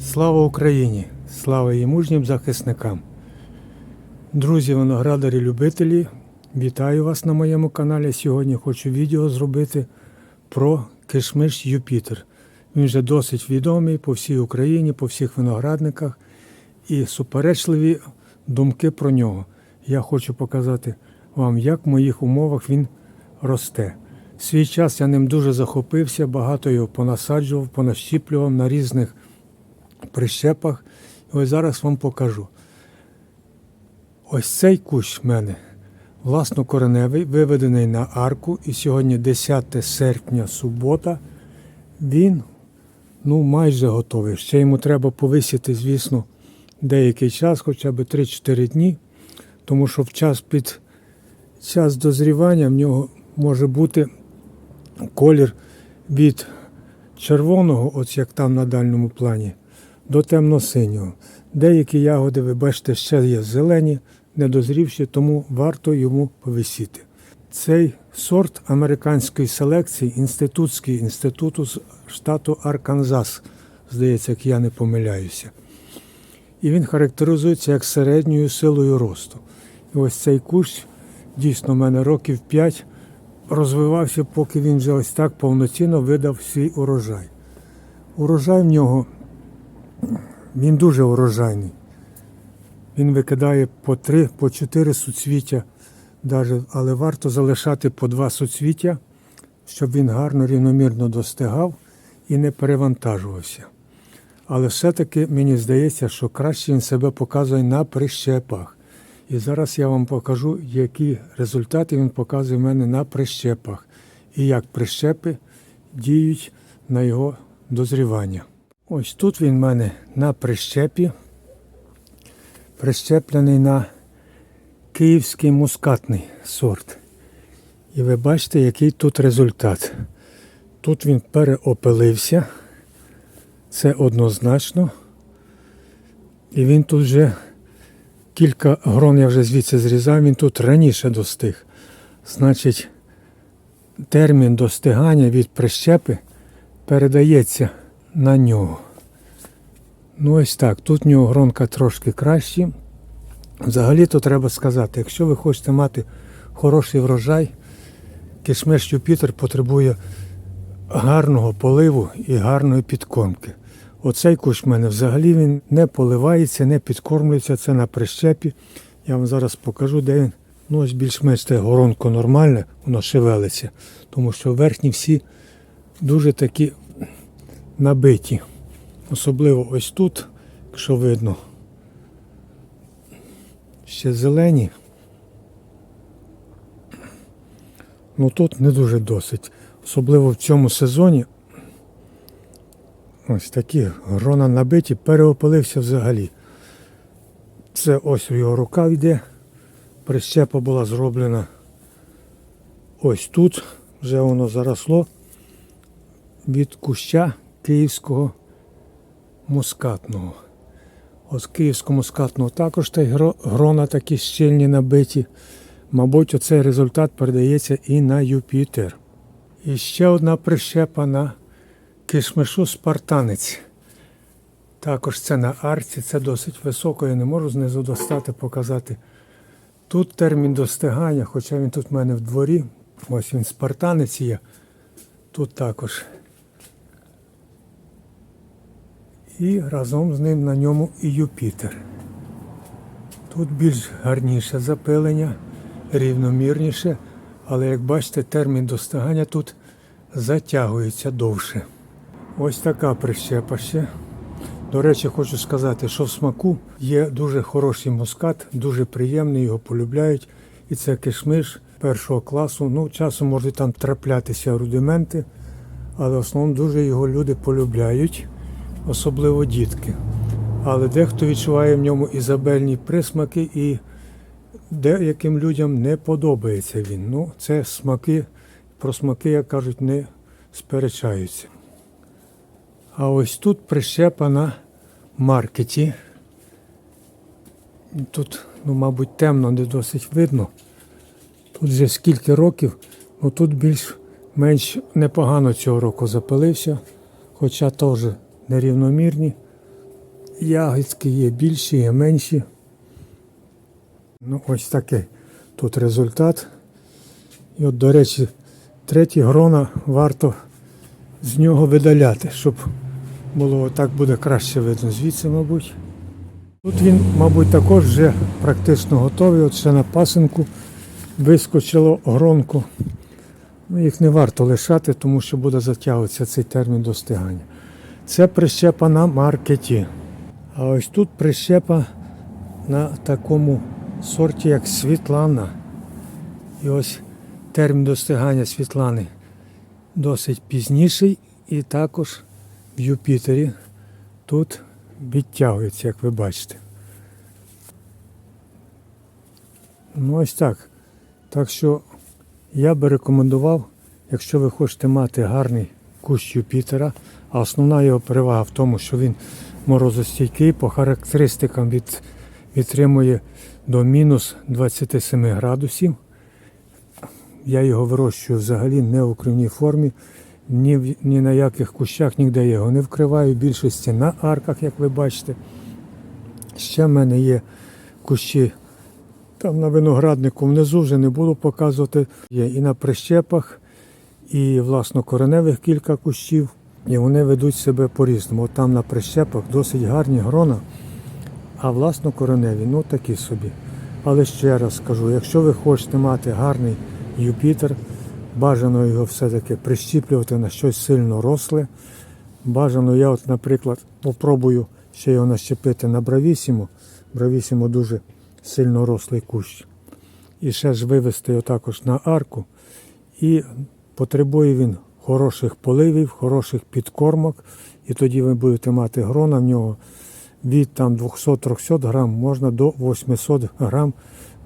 Слава Україні! Слава її мужнім захисникам! Друзі, виноградарі любителі, вітаю вас на моєму каналі. Сьогодні хочу відео зробити про кишмиш Юпітер. Він вже досить відомий по всій Україні, по всіх виноградниках і суперечливі думки про нього. Я хочу показати вам, як в моїх умовах він росте. В свій час я ним дуже захопився, багато його понасаджував, понащіплював на різних прищепах. І ось зараз вам покажу. Ось цей кущ в мене власнокореневий, виведений на арку. І сьогодні 10 серпня, субота. Він ну, майже готовий. Ще йому треба повисіти, звісно, деякий час, хоча б 3-4 дні, тому що в час під час дозрівання в нього може бути колір від червоного, ось як там на дальньому плані, до темно-синього. Деякі ягоди, ви бачите, ще є зелені, недозрівші, тому варто йому повисіти. Цей сорт американської селекції, інститутський інституту з штату Арканзас, здається, як я не помиляюся. І він характеризується як середньою силою росту. І ось цей кущ дійсно в мене років 5 розвивався, поки він вже ось так повноцінно видав свій урожай. Урожай в нього він дуже урожайний. Він викидає по 3, по 4 суцвіття, але варто залишати по 2 суцвіття, щоб він гарно рівномірно достигав і не перевантажувався. Але все-таки мені здається, що краще він себе показує на прищепах. І зараз я вам покажу, які результати він показує в мене на прищепах і як прищепи діють на його дозрівання. Ось тут він в мене на прищепі, прищеплений на київський мускатний сорт. І ви бачите, який тут результат. Тут він переопилився, це однозначно. І він тут вже кілька грон я вже звідси зрізав, він тут раніше достиг. Значить, термін достигання від прищепи передається на нього. Ну ось так. Тут в нього гронка трошки кращі. Взагалі-то треба сказати, якщо ви хочете мати хороший врожай, кишмиш Юпітер потребує гарного поливу і гарної підкормки. Оцей кущ в мене взагалі він не поливається, не підкормлюється, це на прищепі. Я вам зараз покажу, де він. Ну, ось більш-менш те горонко нормальне, воно шевелиться, тому що верхні всі дуже такі набиті. Особливо ось тут, якщо видно, ще зелені. Ну тут не дуже досить. Особливо в цьому сезоні ось такі грона набиті, переопилився взагалі. Це ось його рука йде. Прищепа була зроблена ось тут, вже воно заросло від куща київського мускатного. Ось київського мускатного також та грона такі щільні набиті. Мабуть, оцей результат передається і на Юпітер. І ще одна прищепа на кишмишу спартанець. Також це на арці, це досить високо, я не можу знизу достати, показати. Тут термін достигання, хоча він тут в мене в дворі. Ось він спартанець є. Тут також. І разом з ним на ньому і Юпітер. Тут більш гарніше запилення, рівномірніше, але як бачите, термін достигання тут затягується довше. Ось така прищепа ще. До речі, хочу сказати, що в смаку є дуже хороший мускат, дуже приємний, його полюбляють. І це кишмиш першого класу. Ну, часом можуть там траплятися рудименти, але в основному дуже його люди полюбляють, особливо дітки. Але дехто відчуває в ньому ізабельні присмаки, і деяким людям не подобається він. Ну, це смаки, про смаки, як кажуть, не сперечаються. А ось тут прищепа на маркеті. Тут, ну, мабуть, темно, не досить видно. Тут вже скільки років, ну тут більш-менш непогано цього року запилився, хоча теж нерівномірні. ягідки є більші, є менші. Ну, ось такий тут результат. І от, до речі, треті грона варто з нього видаляти, щоб було так буде краще видно. Звідси, мабуть. Тут він, мабуть, також вже практично готовий. От ще на пасинку вискочило гронку. Ну, їх не варто лишати, тому що буде затягуватися цей термін достигання. Це прищепа на маркеті. А ось тут прищепа на такому сорті, як Світлана. І ось термін достигання Світлани досить пізніший, і також в Юпітері тут відтягується, як ви бачите. Ну ось так. Так що я би рекомендував, якщо ви хочете мати гарний кущ Юпітера, а основна його перевага в тому, що він морозостійкий, по характеристикам від, відтримує до мінус 27 градусів. Я його вирощую взагалі не у укривній формі, ні, ні на яких кущах, ніде я його не вкриваю, в більшості на арках, як ви бачите. Ще в мене є кущі там на винограднику внизу вже не буду показувати. Є і на прищепах, і власно кореневих кілька кущів. І вони ведуть себе по-різному. От Там на прищепах досить гарні грона, а власно кореневі, ну такі собі. Але ще раз скажу, якщо ви хочете мати гарний Юпітер, бажано його все-таки прищіплювати на щось сильно росле. Бажано, я, от, наприклад, попробую ще його нащепити на бравісіму. Бравісімо дуже сильно рослий кущ. І ще ж вивести його також на арку. І потребує він хороших поливів, хороших підкормок. І тоді ви будете мати грона в нього від там 200-300 грам можна до 800 грам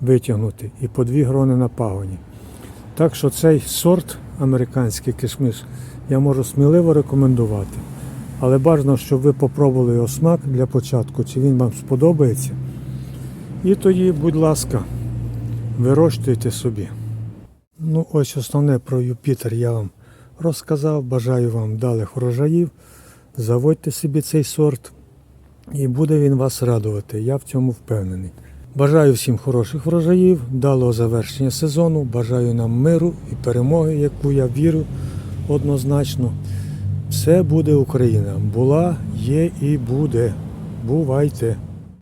витягнути. І по дві грони на пагоні. Так що цей сорт американський кишмиш я можу сміливо рекомендувати. Але бажано, щоб ви попробували його смак для початку, чи він вам сподобається. І тоді, будь ласка, вирощуйте собі. Ну, ось основне про Юпітер я вам розказав. Бажаю вам вдалих врожаїв. Заводьте собі цей сорт, і буде він вас радувати. Я в цьому впевнений. Бажаю всім хороших врожаїв, вдалого завершення сезону. Бажаю нам миру і перемоги, яку я вірю однозначно. Все буде Україна. Була, є і буде. Бувайте!